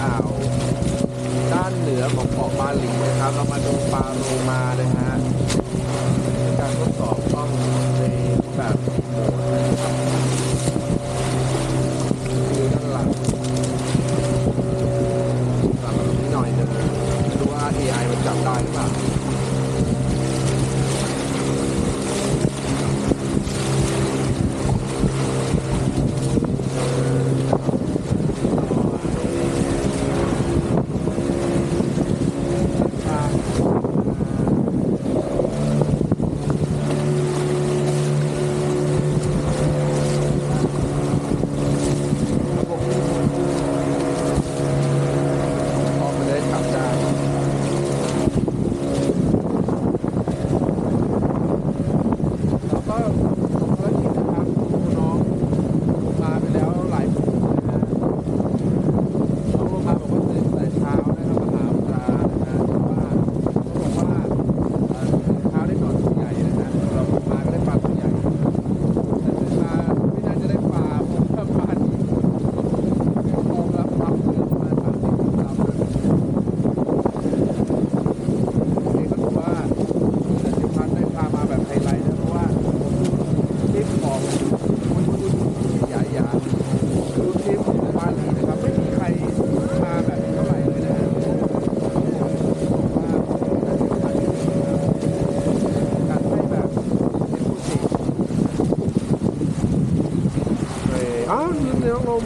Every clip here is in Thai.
อ่าวด้านเหนือของเกาะบาหลีนะครับ เรามาดูปลาโลมานะฮะการทดสอบกล้องในแบบ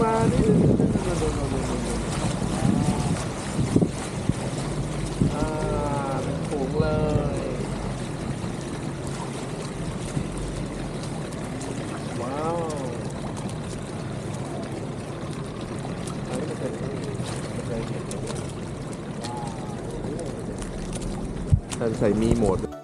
มานี่เป็นถุงเลยว้าวอันนี้เป็นเป็นใส่มีโหมด